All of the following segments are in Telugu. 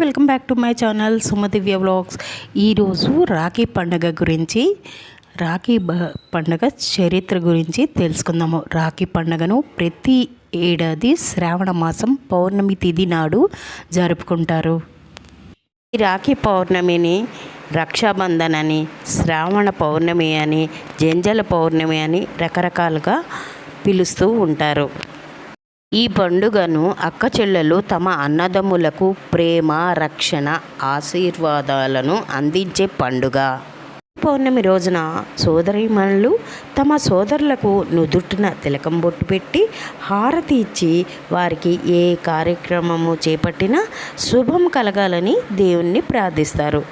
Welcome back to my channel Sumadivya vlogs. ఈరోజు రాఖీ పండుగ గురించి రాఖీ బ పండుగ చరిత్ర గురించి తెలుసుకుందాము. రాఖీ పండుగను ప్రతి ఏడాది శ్రావణ మాసం పౌర్ణమి తిథి నాడు జరుపుకుంటారు. ఈ రాఖీ పౌర్ణమిని రక్షాబంధన్ అని శ్రావణ పౌర్ణమి అని జంజల పౌర్ణమి అని రకరకాలుగా పిలుస్తూ ఉంటారు. ఈ పండుగను అక్క చెల్లెలు తమ అన్నదమ్ములకు ప్రేమ రక్షణ ఆశీర్వాదాలను అందించే పండుగ. పౌర్ణమి రోజున సోదరిమణులు తమ సోదరులకు నుదుటిన తిలకం బొట్టు పెట్టి హారతి ఇచ్చి వారికి ఏ కార్యక్రమము చేపట్టినా శుభం కలగాలని దేవుణ్ణి ప్రార్థిస్తారు.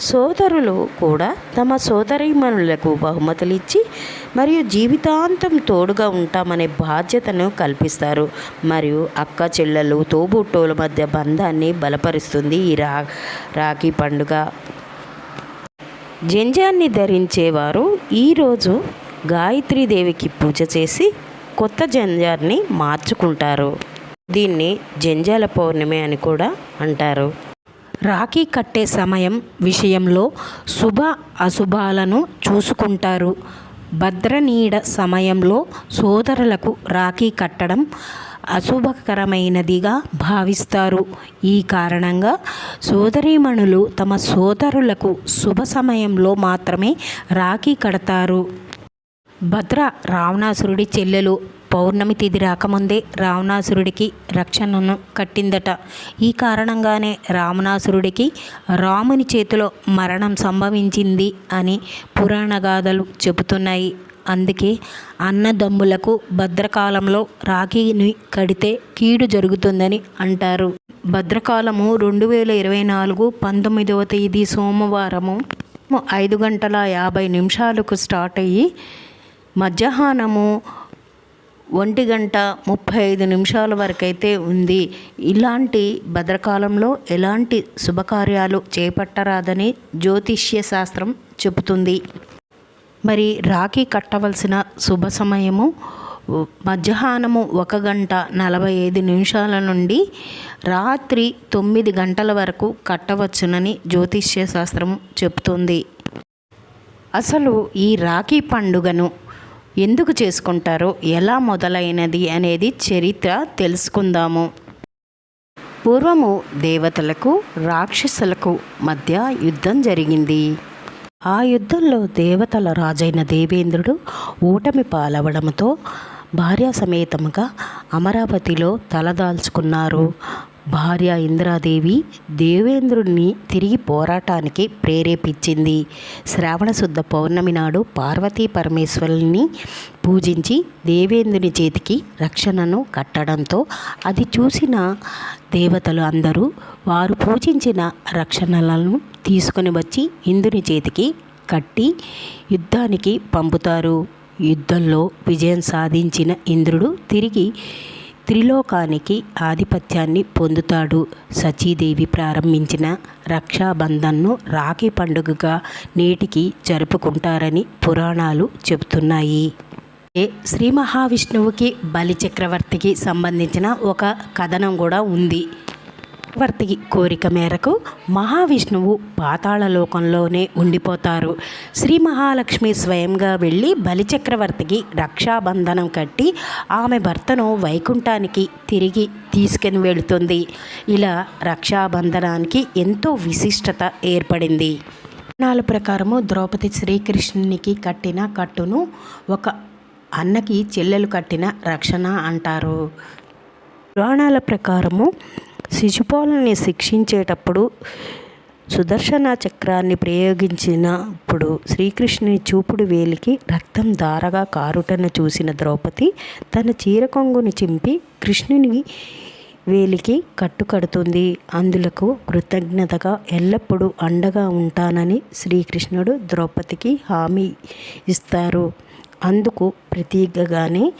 సోదరులు కూడా తమ సోదరిమణులకు బహుమతులు ఇచ్చి మరియు జీవితాంతం తోడుగా ఉంటామనే బాధ్యతను కల్పిస్తారు. మరియు అక్క చెల్లెలు తోబుట్టోల మధ్య బంధాన్ని బలపరుస్తుంది. ఈ రా రాఖీ పండుగ జంజాన్ని ధరించేవారు ఈరోజు గాయత్రీదేవికి పూజ చేసి కొత్త జంజాన్ని మార్చుకుంటారు. దీన్ని జంజాల పౌర్ణమి అని కూడా అంటారు. రాఖీ కట్టే సమయం విషయంలో శుభ అశుభాలను చూసుకుంటారు. భద్రనీడ సమయంలో సోదరులకు రాఖీ కట్టడం అశుభకరమైనదిగా భావిస్తారు. ఈ కారణంగా సోదరీమణులు తమ సోదరులకు శుభ సమయంలో మాత్రమే రాఖీ కడతారు. భద్ర రావణాసురుడి చెల్లెలు పౌర్ణమి తిథి రాకముందే రావణాసురుడికి రక్షణను కట్టిందట. ఈ కారణంగానే రావణాసురుడికి రాముని చేతిలో మరణం సంభవించింది అని పురాణ గాథలు చెబుతున్నాయి. అందుకే అన్నదమ్ములకు భద్రకాలంలో రాఖీని కడితే కీడు జరుగుతుందని అంటారు. భద్రకాలము రెండు వేల ఇరవై నాలుగు పంతొమ్మిదవ తేదీ సోమవారము ఐదు గంటల యాభై నిమిషాలకు స్టార్ట్ అయ్యి మధ్యాహ్నము ఒంటి గంట ముప్పై ఐదు నిమిషాల వరకైతే ఉంది. ఇలాంటి భద్రకాలంలో ఎలాంటి శుభకార్యాలు చేపట్టరాదని జ్యోతిష్య శాస్త్రం చెబుతుంది. మరి రాఖీ కట్టవలసిన శుభ సమయము మధ్యాహ్నము ఒక గంట నలభై ఐదు నిమిషాల నుండి రాత్రి తొమ్మిది గంటల వరకు కట్టవచ్చునని జ్యోతిష్య శాస్త్రం చెబుతుంది అసలు ఈ రాఖీ పండుగను ఎందుకు చేసుకుంటారో ఎలా మొదలైనది అనేది చరిత్ర తెలుసుకుందాము. పూర్వము దేవతలకు రాక్షసులకు మధ్య యుద్ధం జరిగింది. ఆ యుద్ధంలో దేవతల రాజైన దేవేంద్రుడు ఓటమి పాలవడంతో భార్య సమేతముగా అమరావతిలో తలదాల్చుకున్నారు. భార్య ఇంద్రాదేవి దేవేంద్రుడిని తిరిగి పోరాటానికి ప్రేరేపించింది. శ్రావణ శుద్ధ పౌర్ణమి నాడు పార్వతీ పరమేశ్వరుని పూజించి దేవేంద్రుని చేతికి రక్షణను కట్టడంతో అది చూసిన దేవతలు అందరూ వారు పూజించిన రక్షణలను తీసుకొని వచ్చి ఇంద్రుని చేతికి కట్టి యుద్ధానికి పంపుతారు. యుద్ధంలో విజయం సాధించిన ఇంద్రుడు తిరిగి త్రిలోకానికి ఆధిపత్యాన్ని పొందుతాడు. సచీదేవి ప్రారంభించిన రక్షాబంధన్ను రాఖీ పండుగగా నేటికి జరుపుకుంటారని పురాణాలు చెబుతున్నాయి. శ్రీ మహావిష్ణువుకి బలి చక్రవర్తికి సంబంధించిన ఒక కథనం కూడా ఉంది. చక్రవర్తి కోరిక మేరకు మహావిష్ణువు పాతాళ లోకంలోనే ఉండిపోతారు. శ్రీ మహాలక్ష్మి స్వయంగా వెళ్ళి బలిచక్రవర్తికి రక్షాబంధనం కట్టి ఆమె భర్తను వైకుంఠానికి తిరిగి తీసుకుని వెళుతుంది. ఇలా రక్షాబంధనానికి ఎంతో విశిష్టత ఏర్పడింది. పురాణాల ప్రకారము ద్రౌపది శ్రీకృష్ణునికి కట్టిన కట్టును ఒక అన్నకి చెల్లెలు కట్టిన రక్షణ అంటారు. పురాణాల ప్రకారము శిశుపాలని శిక్షించేటప్పుడు సుదర్శన చక్రాన్ని ప్రయోగించినప్పుడు శ్రీకృష్ణుని చూపుడు వేలికి రక్తం దారగా కారుటను చూసిన ద్రౌపది తన చీర కొంగుని చింపి కృష్ణుని వేలికి కట్టుకడుతుంది. అందులకు కృతజ్ఞతగా ఎల్లప్పుడూ అండగా ఉంటానని శ్రీకృష్ణుడు ద్రౌపదికి హామీ ఇస్తారు. అందుకు ప్రతీకగానే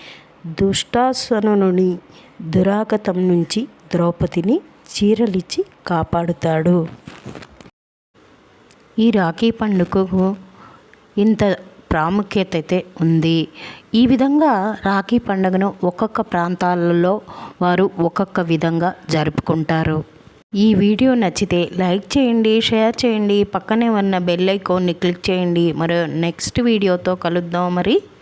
దుష్టాసనుని దురాగతం నుంచి ద్రౌపదిని చీరలిచ్చి కాపాడుతాడు. ఈ రాఖీ పండుగకు ఇంత ప్రాముఖ్యత అయితే ఉంది. ఈ విధంగా రాఖీ పండుగను ఒక్కొక్క ప్రాంతాలలో వారు ఒక్కొక్క విధంగా జరుపుకుంటారు. ఈ వీడియో నచ్చితే లైక్ చేయండి షేర్ చేయండి పక్కనే ఉన్న బెల్ ఐకాన్ని క్లిక్ చేయండి. మరి నెక్స్ట్ వీడియోతో కలుద్దాం మరి.